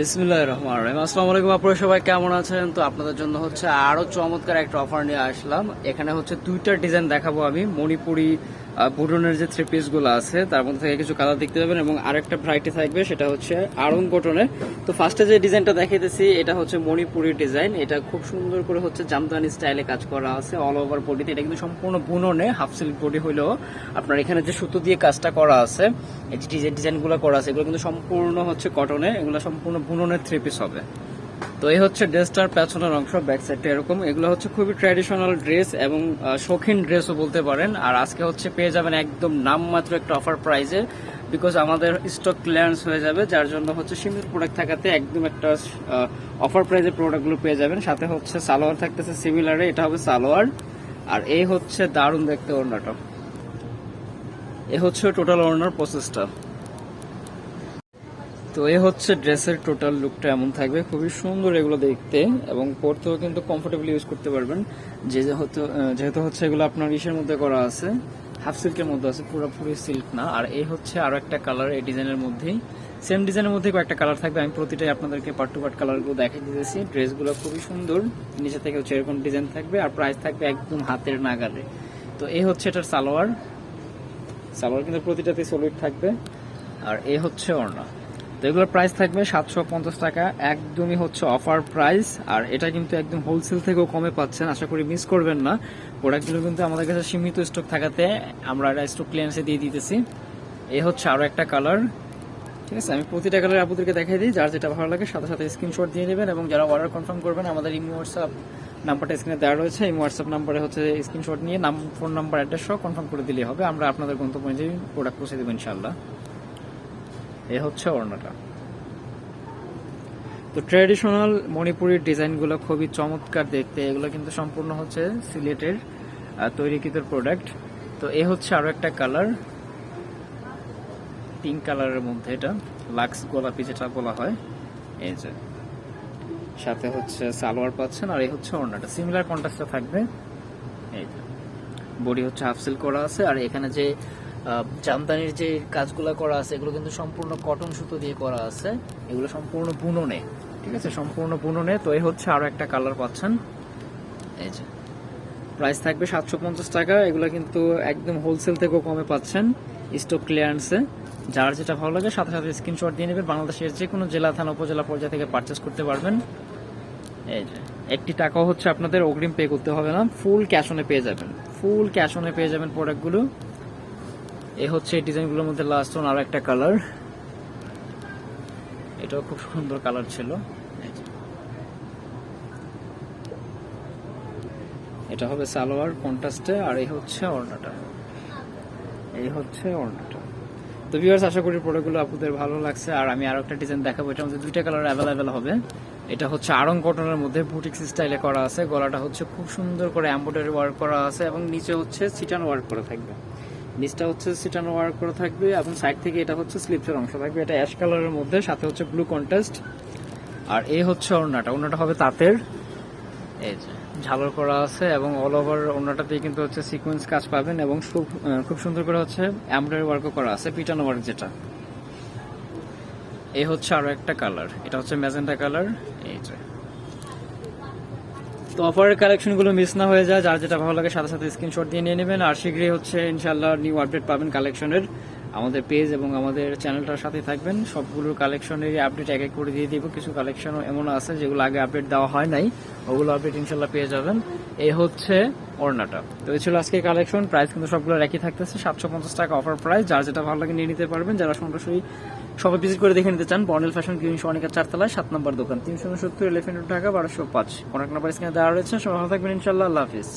বিসমিল্লাহ রহমান রহিম। আসসালামু আলাইকুম, আপনারা সবাই কেমন আছেন? তো আপনাদের জন্য হচ্ছে আরও চমৎকার একটা অফার নিয়ে আসলাম। এখানে হচ্ছে দুইটা ডিজাইন দেখাবো আমি। মণিপুরি বুটনের যে থ্রি পিসগুলো আছে, তার মধ্যে থেকে কিছু কালার দেখতে পাবেন এবং আরেকটা ভ্যারাইটি থাকবে, সেটা হচ্ছে আরং কটনের তো ফার্স্টে যে ডিজাইনটা দেখাইতেছি, এটা হচ্ছে মণিপুরি ডিজাইন এটা খুব সুন্দর করে হচ্ছে জামদানি স্টাইলে কাজ করা আছে অল ওভার বডিতে এটা কিন্তু সম্পূর্ণ বুননে হাফ সিল্ক বডি হলেও আপনার এখানে যে সুতো দিয়ে কাজটা করা আছে, এই যে ডিজাইন ডিজাইনগুলো করা আছে, এগুলো কিন্তু সম্পূর্ণ হচ্ছে কটনে এগুলো সম্পূর্ণ বুননের থ্রি পিস হবে। তো এই হচ্ছে ড্রেসটার পেছনের অংশ ব্যাক সাইডটা এরকম। এগুলো হচ্ছে খুবই ট্র্যাডিশনাল ড্রেস এবং শৌখিন ড্রেসও বলতে পারেন। আর আজকে হচ্ছে পেয়ে যাবেন একদম নামমাত্র একটা অফার প্রাইজে বিকজ আমাদের স্টক ক্লিয়ারেন্স হয়ে যাবে, যার জন্য হচ্ছে সীমিত প্রোডাক্ট থাকাতে একদম একটা অফার প্রাইজে প্রোডাক্টগুলো পেয়ে যাবেন। সাথে হচ্ছে সালোয়ার থাকতেছে সিমিলারে এটা হবে সালোয়ার। আর এই হচ্ছে দারুণ দেখতে ওড়নাটা। এ হচ্ছে টোটাল ওড়নার প্রসেসটা তো এ হচ্ছে ড্রেসের টোটাল লুকটা এমন থাকবে। খুবই সুন্দর এগুলো দেখতে এবং পরতেও কিন্তু কমফোর্টেবলি ইউজ করতে পারবেন। যে যেহেতু হচ্ছে এগুলো আপনার ইসের মধ্যে করা আছে হাফ সিল্কের মধ্যে আছে, পুরোপুরি সিল্ক না। আর এই হচ্ছে আরও একটা কালার এই ডিজাইনের মধ্যেই। সেম ডিজাইনের মধ্যে কয়েকটা কালার থাকবে। আমি প্রতিটাই আপনাদেরকে পার্ট টু পার্ট কালারগুলো দেখাই দিতেছি। ড্রেসগুলো খুবই সুন্দর। নিচে থেকে হচ্ছে এরকম ডিজাইন থাকবে আর প্রাইস থাকবে একদম হাতের নাগালে। তো এই হচ্ছে এটার সালোয়ার। সালোয়ার কিন্তু প্রতিটাতে সলিড থাকবে। আর এ হচ্ছে ওড়না। তো এগুলোর প্রাইস থাকবে সাতশো পঞ্চাশ টাকা। একদমই হচ্ছে অফার প্রাইস আর এটা কিন্তু একদম হোলসেল থেকেও কমে পাচ্ছেন। আশা করি মিস করবেন না। প্রোডাক্টগুলো কিন্তু আমাদের কাছে সীমিত স্টক থাকাতে আমরা এটা স্টক ক্লিয়ারেন্সে দিয়ে দিতেছি। এ হচ্ছে আরও একটা কালার ঠিক আছে, আমি প্রতিটা কালার আপনাদেরকে দেখাই দিই। যার যেটা ভালো লাগে সাথে সাথে স্ক্রিনশট দিয়ে নেবেন এবং যারা অর্ডার কনফার্ম করবেন, আমাদের ইমো হোয়াটসঅ্যাপ নাম্বারটা স্ক্রিনে দেওয়া রয়েছে। এই হোয়াটসঅ্যাপ নাম্বারে হচ্ছে স্ক্রিনশট নিয়ে নাম ফোন নাম্বার অ্যাড্রেস সহ কনফার্ম করে দিলেই হবে। আমরা আপনাদের গন্তব্য প্রোডাক্ট পৌঁছে দেবো ইনশাল্লাহ এ হচ্ছে ওড়নাটা। তো ট্র্যাডিশনাল মণিপুরের ডিজাইনগুলো খুবই চমৎকার দেখতে। এগুলো কিন্তু সম্পূর্ণ হচ্ছে সিলেটের তৈরিকৃত প্রোডাক্ট তো এ হচ্ছে আরও একটা কালার পিঙ্ক কালারের মধ্যে এটা লাক্স গোলাপি যেটা বলা হয়। এই যে, সাথে হচ্ছে সালোয়ার পাচ্ছেন আর এই হচ্ছে ওড়নাটা। সিমিলার কন্ট্রাস্টটা থাকবে। এই বডি হচ্ছে হাফ সিল করা আছে আর এখানে যে জামদানির যে কাজগুলো করা আছে, এগুলো কিন্তু সম্পূর্ণ কটন সুতো দিয়ে করা আছে। এগুলো সম্পূর্ণ বুননে, ঠিক আছে? সম্পূর্ণ বুননে, তো এই হচ্ছে আরও একটা কালার পাচ্ছেন। এই যে প্রাইস থাকবে সাতশো পঞ্চাশ টাকা। এগুলো কিন্তু একদম হোলসেল থেকেও কমে পাচ্ছেন স্টক ক্লিয়ারেন্সে যার যেটা ভালো লাগে, সাথে সাথে স্ক্রিনশট দিয়ে নেবেন। বাংলাদেশের যে কোনো জেলা, থানা, উপজেলা পর্যায়ে থেকে পারচেস করতে পারবেন। এই যে, একটি টাকাও হচ্ছে আপনাদের অগ্রিম পে করতে হবে না। ফুল ক্যাশ অনে পেয়ে যাবেন। ফুল ক্যাশ অনে পেয়ে যাবেন প্রোডাক্টগুলো এ হচ্ছে এই ডিজাইনগুলোর মধ্যে লাস্ট ওন আরও একটা কালার এটাও খুব সুন্দর কালার ছিল। এটা হবে সালোয়ার কন্ট্রাস্টে আর এই হচ্ছে ওড়নাটা। এই হচ্ছে ওড়নাটা। তো ভিউয়ার্স আশা করি প্রোডাক্টগুলো আপনাদের ভালো লাগছে। আর আমি আরও একটা ডিজাইন দেখাবো, এটার মধ্যে দুইটা কালার অ্যাভেলেবেল হবে। এটা হচ্ছে আরং কটনের মধ্যে বুটিক স্টাইলে করা আছে। গলাটা হচ্ছে খুব সুন্দর করে এম্ব্রয়ডারি ওয়ার্ক করা আছে এবং নিচে হচ্ছে সিটান ওয়ার্ক করা থাকবে। নিচটা হচ্ছে সিটানো ওয়ার্ক করা থাকবে এবং সাইড থেকে এটা হচ্ছে স্লিপসের অংশ থাকবে। এটা অ্যাশ কালারের মধ্যে, সাথে হচ্ছে ব্লু কন্ট্রাস্ট আর এই হচ্ছে ওড়নাটা। ওড়নাটা হবে তাঁতের। এই যে, ঝালর করা আছে এবং অল ওভার ওড়নাটাতেই কিন্তু হচ্ছে সিকোয়েন্স কাজ পাবেন এবং খুব খুব সুন্দর করে হচ্ছে এমব্রয়ডারি ওয়ার্কও করা আছে, পিটানো ওয়ার্ক যেটা। এই হচ্ছে আরও একটা কালার এটা হচ্ছে ম্যাজেন্টা কালার এই যে তো অফারের কালেকশনগুলো মিস না হয়ে যায়, যার যেটা ভালো লাগে সাথে সাথে স্ক্রিনশট দিয়ে নিয়ে নেবেন। আর শীঘ্রই হচ্ছে ইনশাল্লাহ নিউ আপডেট পাবেন কালেকশনের। আমাদের পেজ এবং আমাদের চ্যানেলটার সাথে থাকবেন। সবগুলোর কালেকশনের আপডেট এক এক করে দিয়ে দিব। কিছু কালেকশন এমন আছে যেগুলো আগে আপডেট দেওয়া হয় নাই। ওগুলো আপডেট ইনশাল্লাহ পেয়ে যাবেন। এই হচ্ছে ওড়নাটা। তো এই ছিল আজকে কালেকশন। প্রাইস কিন্তু সবগুলো একই থাকতেছে। সাতশো পঞ্চাশ টাকা অফার প্রাইস যার যেটা ভালো লাগে নিয়ে নিতে পারবেন। যারা সরাসরি সবাই ভিজিট করে দেখে নিতে চান বর্নেল ফ্যাশন ক্রিমিশ অনেকের চারতলায়, সাত নম্বর দোকান। তিনশো সত্তর এলিফেন্ট ঢাকা, বারোশো পাঁচ। কন্ট্যাক্ট নাম্বার স্ক্রিনে দেওয়া রয়েছে। সবাই ভালো থাকবেন ইনশাল্লাহ আল্লাহ হাফিজ।